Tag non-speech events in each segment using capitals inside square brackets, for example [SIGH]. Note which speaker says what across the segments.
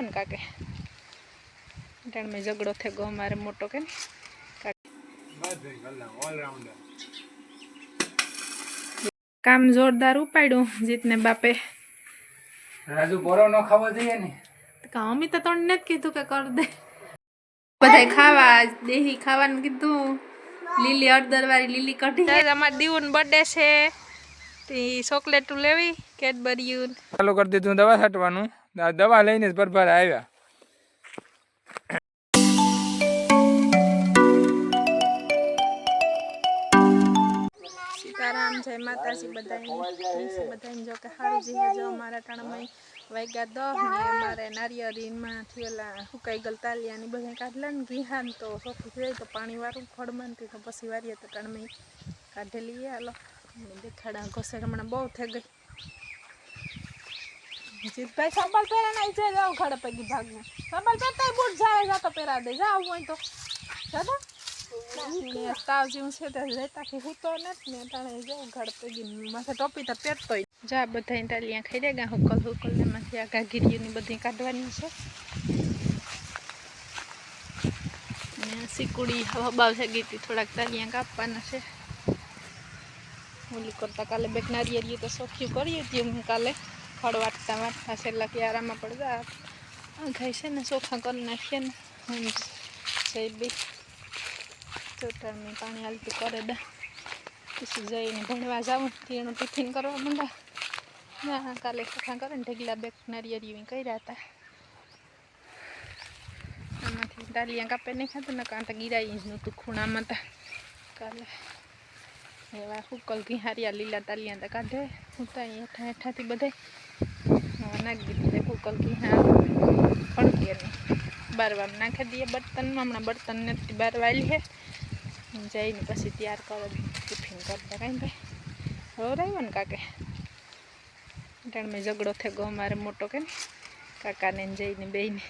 Speaker 1: આવ્યો ને કાકે? એટલે મેં ઝઘડો થઈ ગયો મારે મોટો કે કામ જોરદાર ઉપાડ્યું જીતને બાપે.
Speaker 2: રાજુ બોરો ન ખાવો જોઈએ ને?
Speaker 1: અમી તો તને નથી કીધું કે કર દે. બધા ખાવા દેહી ખાવાનું કીધું. લીલી અડદર વાળી લીલી કઢી. અમારે દીવું બર્થડે છે. તે ચોકલેટ લેવી કેડબરી
Speaker 2: ચાલુ કરી દીધું દવા છાંટવાનું. દવા લઈને જ ભરભર આવ્યા.
Speaker 1: સીતારામ, જય માતાજી બધાને બધાને જો કે સારું જીવે જો અમારા ટાણામાં વાગ્યા દહ ને અમારે નારિયેળીમાંથી ઓલા સુકાઈ ગયેલ તાલિયાની બધા કાઢલા ને ઘીહાન તો ચોખ્ખું થઈ તો પાણી વાળું તો પછી વારીએ તો ટાણમાં કાઢેલી હાલો દેખાડા ઘોસે હમણાં બહુ થઈ ગઈ. જીતભાઈ સંભાળ પહેરા ના છે જાવ ખડે પગી ભાગમાં સંભાળ પહેરતા બૂટ જાવે જા તો પહેરા દે જાવ હોય તો. જાદા ને તાવ જેવું છે તે કે હું નથી જાઉં ઘડ માથે ટોપી તો પહેરતો જા બધા ટાલિયા હુકલ હુકલ ને માંથી આ ગાગીરીઓની કાઢવાની છે. ને સિકુડી ગીતી થોડાક તાલિયા કાપવાના છે. ઓલી કરતા કાલે બેક નારિયેરી તો સોખ્યું કરીએ હતી કાલે. ખડ વાટતા વાટતા છેલ્લા ક્યારામાં પડતા. આ ખાઈ છે ને ચોખા કરી નાખીએ ને હું જઈ બી. ચોટાળની પાણી હાલતું કરે દે. પછી જઈને ભણવા જાઉં, તેનું ટિફિન કરવા માંડા ના, કાલે ચોખા કરે ને ઢગલા બેક નરિયરી કર્યા હતા. આમાંથી ડાલિયા કાપે નહીં ખાતું ને તો ગિરાઈ જ નહોતું ખૂણામાં હતા કાલે એવા હુકલ ઘી લીલા તાલિયા તા કાઢે હું તો અહીંયા હેઠા હેઠાથી બધે નાખી દીધી હુકલ ઘી હા. નહીં બારવામાં નાખી દઈએ બર્તનમાં. હમણાં બર્તન નથી બાર વાળી છે જઈને પછી તૈયાર કરો. ટિફિન કરતા કાંઈ ભાઈ. હવે રહ્યો ને કાકે? કારણ મેં ઝઘડો થઈ ગયો મારે મોટો કે ને કાકાને જઈને બેને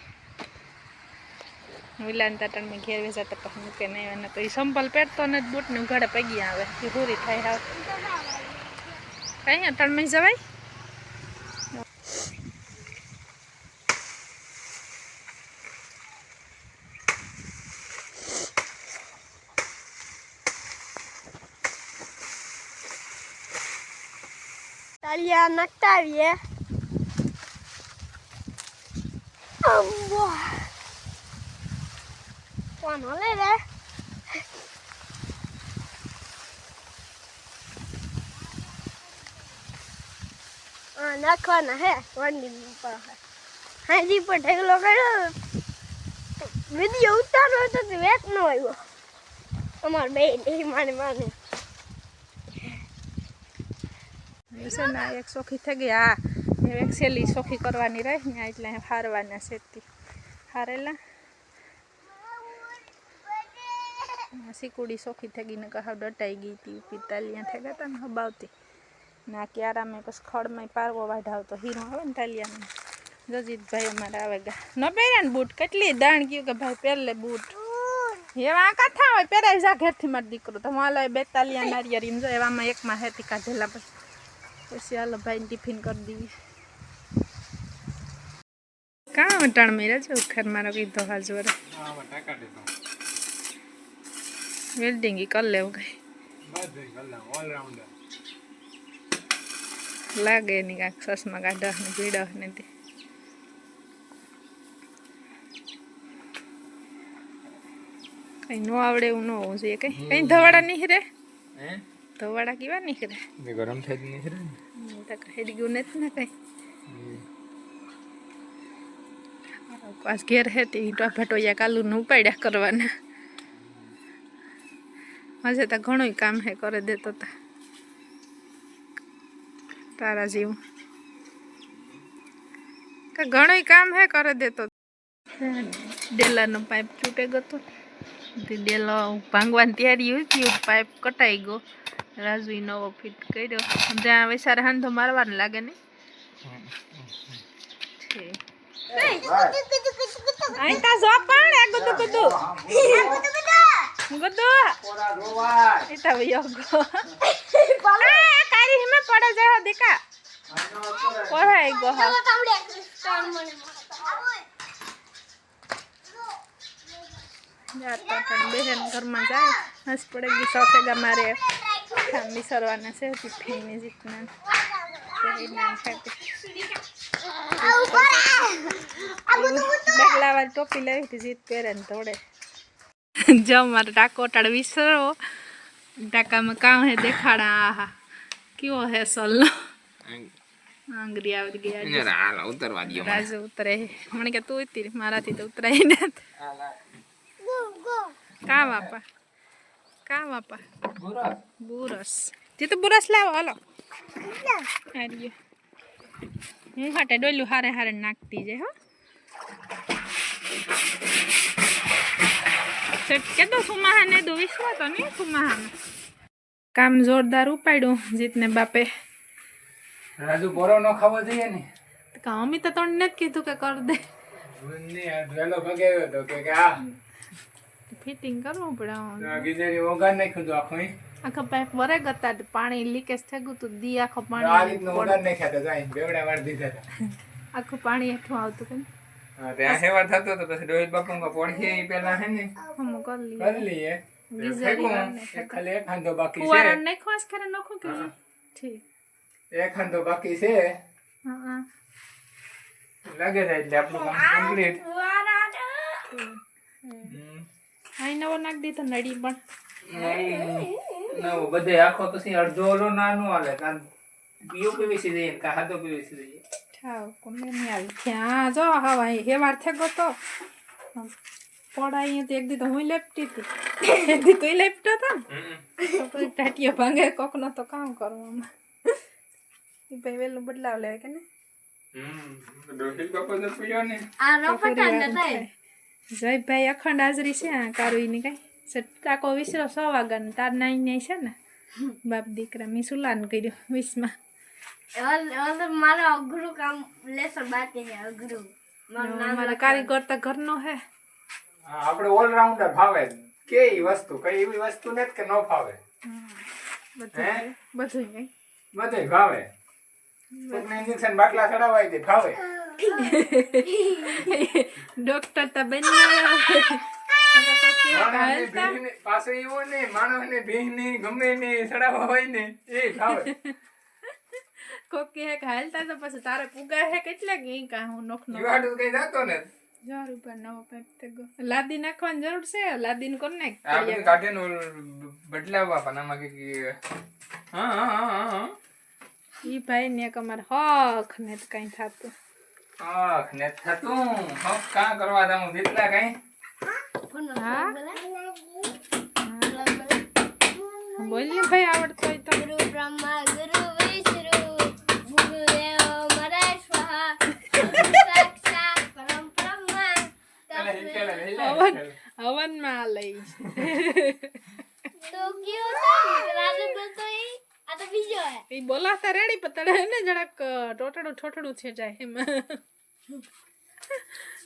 Speaker 1: વિલાન તાટણ મેં ઘેર વેચા તો પછી મૂકે નહીં અને એ સંપલ પહેરતો ને બૂટને ઉઘાડે પગી આવે. એ પૂરી થાય હાવ. કઈ અટણમાં જવાય
Speaker 3: તાલિયા નાખતા આવીએ. કોણ હલે રે નાખવાના હે, વાંડી હાજી પર ઢગલો કર્યો. વીડિયો ઉતારો તો વેચ નો આવ્યો. અમાર બે માને માને
Speaker 1: છે ને એક સોખી થઈ ગઈ. હા એક સેલી સોખી કરવાની રહી ને એટલે હારવાના શેતી હારેલા. સિકુડી સોખી થઈ ગઈ ને કહા ડટાઈ ગઈ હતી પિતાલિયા થઈ ગયા હતા ને હબાવતી. ને ક્યારામાં પછી ખડમાં પારવો વાઢાવતો, હીરો આવે ને તાલિયામાં જજીતભાઈ અમારે આવે ગયા ન પહેર્યા ને બૂટ? કેટલી દાણ ગયું કે ભાઈ પહેરલે બૂટ? એવા કાથા હોય, પહેરાય જા ઘેરથી મારો દીકરો. તો હાલો બેતાલિયા નારિયેરી એવામાં એકમાં હેતી કાઢેલા પછી. પછી આ ભાઈને ટિફિન કરી દઈએ. કાં વટાણ મેરા છે? ઉખર મારો કીધો
Speaker 2: ટાકા દીધો.
Speaker 1: વેલ્ડિંગ કરી લેવું કઈ. લાગે નહીં કાંક સસમાં કાઢ ને ભીડ ને તે. કઈ નો આવડે એવું ન હોવું જોઈએ કઈ. કઈ ધવાડા નીકળે
Speaker 2: હે?
Speaker 1: ધવાડા કેવા નીકળે
Speaker 2: તે ગરમ થઈ જ નહીં ને
Speaker 1: તો કહી ગયું નથી ને કઈ પાસ ઘેર હે તે ઈંટા ભટોયા કાલુ ને ઉપાડ્યા કરવાના હજે તો ઘણું કામ હે કરે દેતો તા તારા જેવું કે ઘણું કામ હે કરે દેતો ડેલાનો પાઇપ તૂટે ગયો તો તે ડેલો ભાંગવાની તૈયારી હતી પાઇપ કટાઈ ગયો રાજવી નવો ફિટ કર્યો. ત્યાં વૈસારે હાંધો મારવાનો લાગે ને? દીકા પઢાઈ ગો બેન ઘરમાં જાય. હસ પડે ગઈ સાથે ગમારે ઠંડી સરવાના છે ટિફિનની જીતના બગલાવા ટોપી લાવી જીત પહેરે ને થોડે જો મારે ટાકો ટાળ વિસરો ટાકામાં કામ હે દેખાડા આહા કેવો હે સલ્લો આંગરી આવી ગયા
Speaker 2: ઉતરવા દો
Speaker 1: રાજુ ઉતરે મને કે તું ઉતરી મારાથી તો ઉતરાય ને કા બાપા કા બાપા બુરસ. તે તો બુરસ લાવો હલો. હારીએ. હું હાટે ડોલું હારે હારે નાખતી જાય હો. કે તો સુમાહાને દો વિશ્વા તો નહીં સુમાહાને. કામ જોરદાર ઉપાડ્યું જીતને બાપે.
Speaker 2: રાજુ બોરો ન ખાવો જોઈએ ને?
Speaker 1: કામ તો તને જ કીધું કે કર દે.
Speaker 2: વેલો ભગાવ્યો કે કે આ
Speaker 1: ફિટિંગ કરવું પડે હવે.
Speaker 2: ગીજરી ઓગાર નાખ્યું હતું આખું ઈ.
Speaker 1: આખા પાઇપ વરે ગતા તે પાણી લીકેજ થઈ ગયું તું દી આખો
Speaker 2: આ
Speaker 1: પાણી
Speaker 2: રીતનું ઓગાર નાખ્યા હતા જાય બેવડા વાર દીધા હતા [LAUGHS]
Speaker 1: આખું પાણી હેઠું આવતું કે
Speaker 2: હા ત્યાં સેવાર થતો હતો પછી રોહિત બાપુ પોડખી ઈ પેલા હે ને?
Speaker 1: હમ કરી લઈએ.
Speaker 2: કરી લઈએ.
Speaker 1: ગીઝરી
Speaker 2: ફેંકું.
Speaker 1: વાર નાખ્યા
Speaker 2: એક ખાલી એક હાંધો બાકી
Speaker 1: ફુવારા
Speaker 2: છે.
Speaker 1: નાખવા જ ખરે નાખો કે ઠીક.
Speaker 2: એક હાંધો બાકી છે.
Speaker 1: હા હા.
Speaker 2: લાગે છે એટલે આપણું કામ કમ્પ્લીટ
Speaker 1: અહીં નવો નાખ દીધો નડી પણ.
Speaker 2: નવો બધે આખો પછી અડધો ઓલો નાનો હાલે કાં પીઓ પીવીસી દઈએ કાં હાથો પીવીસી દઈએ
Speaker 1: ઠાવ કોને નહીં આવી ત્યાં જો હવા હેવાર થઈ ગયો તો. પડા અહીંયા તો એક દી તો હું લેપટી હતી. એક દી તું લેપટો હતો ને. તો પછી ટાટીઓ ભાંગે કોકનો તો કામ કરવામાં એ ભાઈ બદલાવ લે કે ને
Speaker 2: રોહિત બાપુ તો પીયો ને.
Speaker 3: આ ને થાય.
Speaker 1: જયભાઈ અખંડ હાજરી છે આ કારુઈની કઈ? સટાકો વિસરો સો વાગ્યાનો તાર નાઈ નાઈ છે ને? બાપ દીકરા મેં સુલાન કર્યું વીસમાં.
Speaker 3: મારો અઘરું કામ લેસન બાકી છે અઘરું. મારા
Speaker 1: કારીગર તો ઘરનો હે.
Speaker 2: હા, આપણે ઓલરાઉન્ડર ભાવે કે વસ્તુ? કઈ એવી વસ્તુ નથી કે ન ફાવે.
Speaker 1: બધું બધે
Speaker 2: ભાવે ઇન્જેક્શન બાટલા ચડાવાય દે ફાવે.
Speaker 1: ડોક્ટર તો બન્યા
Speaker 2: માણસને ભીંને- પાછું એવું ને માણસને ભીંને ગમે ને ચડાવવા હોય ને એ ફાવે
Speaker 1: કોક કહે કે હાલતા તો પછી તારે પુગા હે કેટલા કે ઈ કા હું નોખ નો
Speaker 2: યુવાડું કઈ જાતો ને
Speaker 1: હજાર રૂપિયા નવો પાઇપ થઈ ગયો લાદી નાખવાની જરૂર છે લાદી કરી નાખ
Speaker 2: આ બધું કાઢીને ઓલું બદલાવવા પણ આમાં કંઈક હા હા હા હા
Speaker 1: ઈ ભાઈ ને એક અમારે હક ને તો કઈ થતું.
Speaker 2: આખ ને થતું. હપ કા કરવા દઉં જેટલા કઈ?
Speaker 1: બોલ્યું ભાઈ આવડતો હોય તો.
Speaker 3: ગુરુ બ્રહ્મા ગુરુ વિષ્ણુ ગુરુદેવ મરા સ્વાહા. સાક્ષાત પરમ બ્રહ્મા.
Speaker 2: પેલા હી પેલા હી લે,
Speaker 1: હવનમાં લઈ.
Speaker 3: તો કયો રાજુ તો આ તો બીજો હે.
Speaker 1: એ બોલાતા રેડી પતડે હે ને જરાક ટોટડું ઠોટડું છે જાય એમ.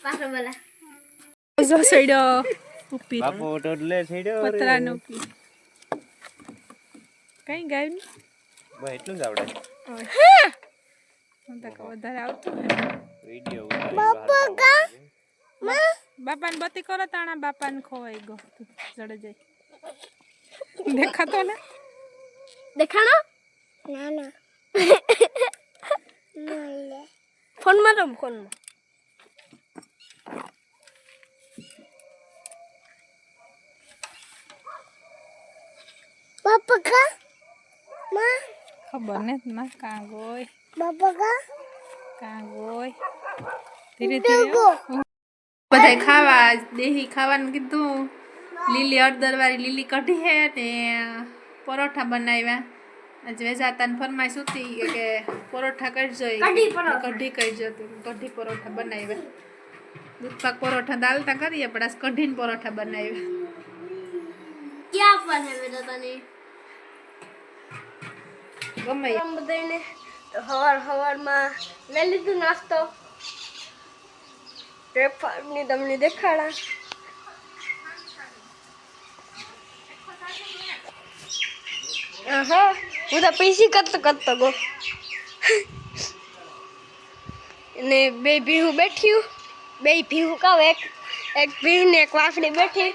Speaker 3: પાછો બોલા.
Speaker 1: જો સઈડો ઉપી
Speaker 4: બાપો ટોટલે સઈડો
Speaker 1: પતરાનો ઉપી કઈ ગાયું?
Speaker 4: બસ એટલું જ આવડે.
Speaker 1: હું? તો વધારે આવતું હોય.
Speaker 4: માં?
Speaker 1: બાપાને બતી કરો તાણા બાપાને ખોવાઈ ગયો. તું જડે જાય દેખાતો ને?
Speaker 3: દેખાણો ના ના ફોનમાં રમ ફોનમાં બાપા કા માં
Speaker 1: ખબર ને માં કાં ગોય
Speaker 3: બાપા કા
Speaker 1: કાં ગોય ધીરે ધીરે બધાય ખાવા દેહી ખાવાનું કીધું લીલી અડદર વાળી લીલી કઢી હે ને પરોઠા બનાવ્યા. આજે વેજાતાને ફરમાઈશ હતી કે પરોઠા કરજો
Speaker 3: કઢી
Speaker 1: કરજો કઢી પરોઠા બનાવ્યા. દૂધ પાક પરોઠા દાલતા કરીએ પણ આજ કઢીને પરોઠા બનાવ્યા.
Speaker 3: ક્યાં પર હે મેં તને?
Speaker 1: ગમે ઈ.
Speaker 3: બધાને હવાર હવારમાં લઈ લીધું નાસ્તો. બ્રેકફાસ્ટની તમને દેખાડા. હા હું તો પીસી કરતો કરતો ગો. ને બે ભીહું બેઠ્યું બે ભીવું કહું એક એક ભીવ ને એક વાફડી બેઠી.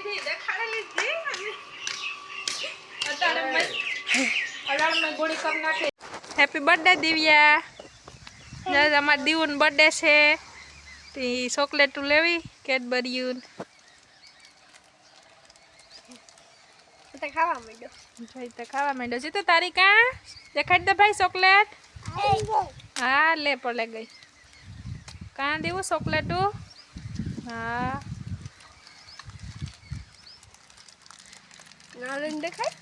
Speaker 1: Happy birthday Divya. અમારા દીવું બર્થડે છે. તે ચોકલેટું લેવી કેડબરીયું
Speaker 3: તો ખાવા માંડ્યો.
Speaker 1: ભાઈ તો ખાવા માંડ્યો. છે તો તારી કા? દેખાડ દે ભાઈ ચોકલેટ. હા લે પડે ગઈ. કાં દેવું ચોકલેટું? હા.
Speaker 3: નારણ દેખાય?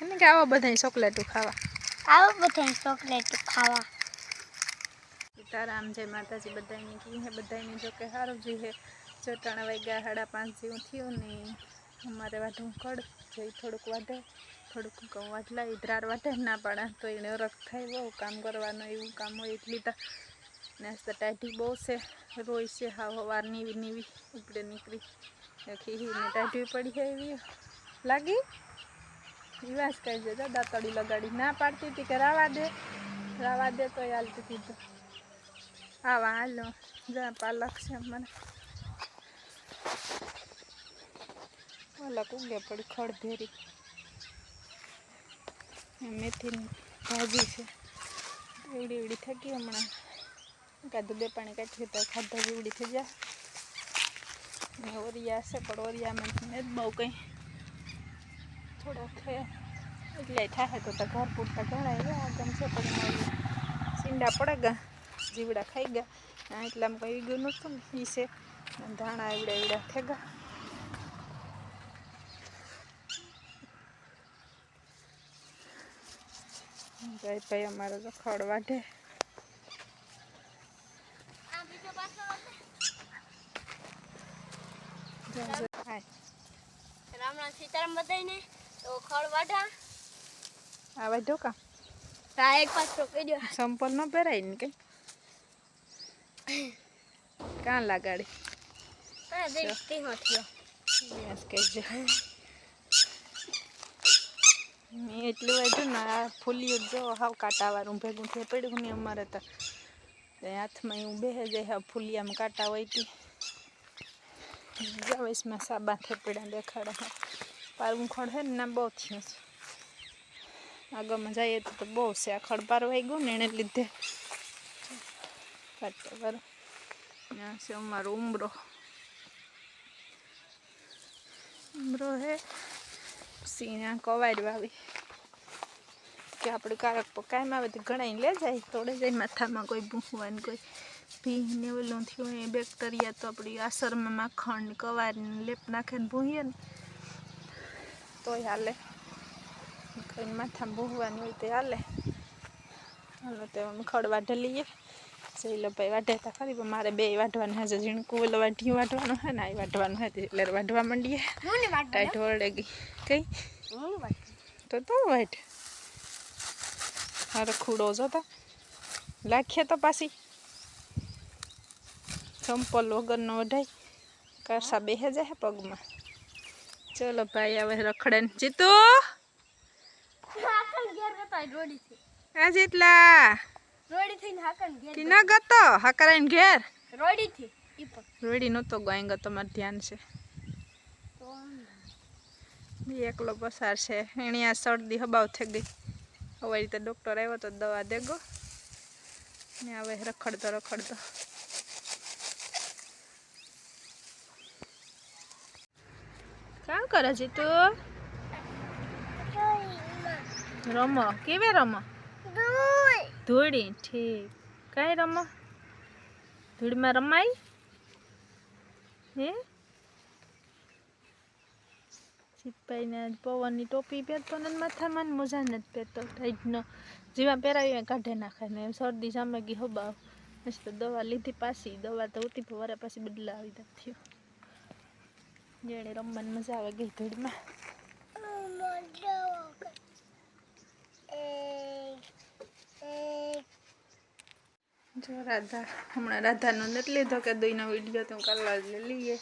Speaker 1: એને કે આવો બધા ચોકલેટું ખાવા.
Speaker 3: આવો બધા ચોકલેટ ખાવા.
Speaker 1: સીતારામ, જય માતાજી બધાની કી હે? બધાની જો કે સારું જ હે. જો ત્રણ વાગ્યા સાડા પાંચ જેવું થયું ને અમારે વાઢું કડ જઈ થોડુંક વાઢે, થોડુંક ઘઉં વાટલા ઇધરાર વાટે ના પાડે. તો એને રખ થાય બહુ કામ કરવાનું, એવું કામ હોય એટલી તો ને ટાઢી બહુ છે રોય છે હા હવાર નીવી નીવી ઉપડે નીકળી. ખીહીને ટાઢી પડી છે એવી. લાગી? વિવાસ કહી છે દાંતડી લગાડી ના પાડતી હતી કે રાવા દે રાવા દે તો હાલતી કીધું. આવા હાલો જા પાલક છે મને. પાલક ઉગે પડી ખડ ભેરી મેથીની ભાજી છે. એવડી એવડી થઈ ગઈ હમણાં. કાધું બે પાણી કાઢી તો ખાધા જેવડી થઈ જાય. ઓરિયા છે પણ ઓરિયામાં જ બહુ કંઈ. થોડાક એટલે થાય તો ઘર પૂરતા ઘણા એવા ગમશે પણ સીંડા પડે ગયા જીવડા ખાઈ ગયા. એટલામાં કંઈ ગયું નહોતું ને. એ છે. ધાણા એવડા એવડા થઈ ગયા. ભાઈ ભાઈ અમારો તો ખડ વાઢે.
Speaker 3: રામ રામ સીતારામ બધાને તો ખડ વાઢા.
Speaker 1: આ વાઢો કા?
Speaker 3: તા એક પાછો કર્યો
Speaker 1: સંપલ ન પહેરાય ને કઈ કાં લાગાડી? મેં એટલું વાંચ્યું ને આ ફૂલ્યું જો હાવ કાંટાવાળું ભેગું થઈ પડ્યું ને અમારે તો. હાથમાં એવું બેસે જાય ફૂલિયામાં કાંટા હોય તી જવેશમાં સાબા થઈ પડ્યા દેખાડે. પારવું ખડ હે ને ના બહુ થયું. છે આગળમાં જઈએ તો તો બહુ છે આ ખડ પારવાઈ ગયું ને એને લીધે. કાંટા વાર ત્યાં છે અમારો ઉમરો ઉમરો હે સીણા કવાડ વાવી કે આપણે કારક પકાયમાં આવે તો ઘણા લે જાય તોડે જાય માથામાં કોઈ ભૂંખવાને કોઈ ભી ને ઓલું થયું એ બેક્ટેરિયા તો આપણી આસરમાં માખણ લેપ કવાર ને ભૂંહીએ ને તોય હાલે માથામાં ભૂંહવાની હોય તો હાલે હાલો તો અમે ઢલીએ લઈએ જઈલો ભાઈ વાઢે તા ખરી પણ મારે બે વાઢવાનું હશે ઝીણકું ઓલો વાઢિયું વાઢવાનું હે ને આ વાઢવાનું હે એટલે વાઢવા માંડીએ.
Speaker 3: હું
Speaker 1: ટાઈટ વળે ગઈ કઈ? તો તો વાઢ. હારો ખૂડો જો તો લાખીએ તો પાછી. ચંપલ વગરનો વઢાઈ કરસા બેહે જાય પગમાં. ચલો ભાઈ હવે રખડે ને જીતુ આ જેટલા.
Speaker 3: રોડી થી હાકન ઘેર
Speaker 1: તી ના ગતો? હાકરાઈન ઘેર?
Speaker 3: રોડી થી ઈ પણ.
Speaker 1: રોડી નહોતો ગાય ગતો માર ધ્યાન છે. બી એકલો પસાર છે. એણી આ શરદી હબાવ થઈ ગઈ. હવે રીતે ડોક્ટર આવ્યો તો દવા દેગો. ને હવે રખડતો રખડતો. કામ કરે છે તું? રમો. કેવે રમો? ધૂળી, ઠીક. કઈ રમો? ધૂળમાં રમાય? હે? આજ પવનની ટોપી પહેરતો ને માથામાં મોજા નથી પહેરતો. ટાઈટનો જેવા પહેરાવી કાઢે નાખે ને શરદી સામે ગઈ હબાવ. પછી તો દવા લીધી પાછી, દવા તો ઉતી વરે પાછી બદલાવી દે થયો. જેણે રમવાની મજા આવે ગઈ ધૂળમાં. જો રાધા, હમણાં રાધા રાધાનો નથી લીધો કે દહીંનો વીડિયો તો કરવા જ લઈએ.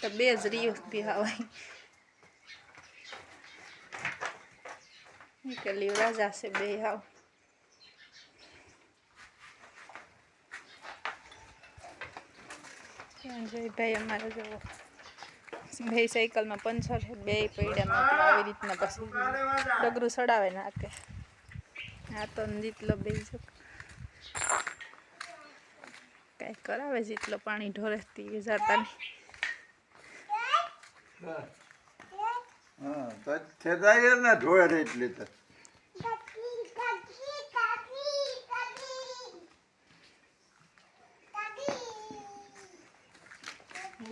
Speaker 1: તો બે જ રહ્યું આવે. નીકળી રાજા છે બે હાવ ભાઈ અમારે જવો બે સાયકલમાં પંચર છે બે પૈડામાં આવી રીતના પછી ડગરું સડાવે નાખે આ તો જીતલો બે જો કાંઈ કરાવે જીતલો પાણી ઢોરેતી જાતા નહીં
Speaker 5: હા તો થેતા ને ઢોળે એટલે તો.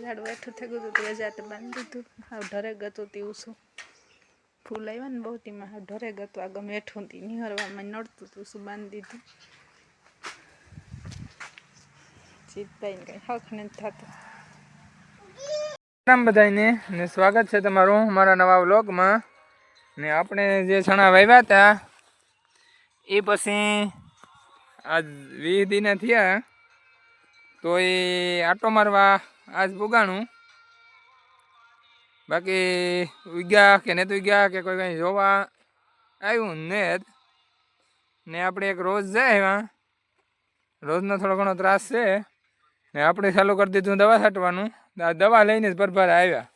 Speaker 1: ઝાડું એઠું થઈ ગયું હતું એ જાતે બાંધી દીધું. હાવ ઢરે ગતું હતું શું ફૂલ આવ્યા ને બહુ તેમાં હાવ ઢરે ગતું. આ ગમે એઠું હતી નિહરવામાં નડતું હતું શું બાંધી દીધું. જીતભાઈ ને કઈ હક નથી થતું.
Speaker 2: રામ બધાને ને સ્વાગત છે તમારું મારા નવા વ્લોગમાં. ને આપણે જે છણા વાવ્યા હતા, એ પછી આજ વીસ દિને થયા. તો એ આટો મારવા આજ પુગાણું બાકી ઉગ્યા કે નહીં ઉગ્યા કે કોઈ કંઈ જોવા આવ્યું ને ને આપણે એક રોજ જાય એમાં રોજનો થોડો ઘણો ત્રાસ છે. ને આપણે ચાલુ કરી દીધું દવા છાંટવાનું. આ દવા લઈને જ પરભાર આવ્યા.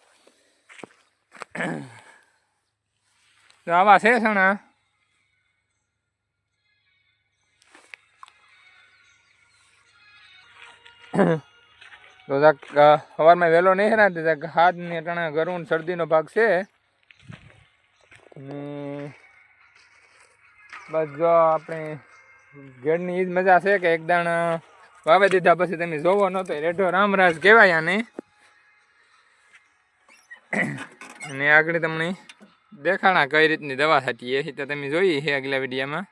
Speaker 2: તો આવા છે સણા. તો જાક સવારમાં વહેલો નહીં હેરા તે જાક હાથ ને ટાણા ગરું શરદીનો ભાગ છે. બસ જો આપણે ઘેડની જ મજા છે કે એક દાણ વાવી દીધા પછી તમે જોવો નહોતો રેઢો રામરાજ કહેવાય આને. અને આગળ તમને દેખાણા કઈ રીતની દવા થતી એ તો તમે જોઈ છે આગલા વિડીયામાં.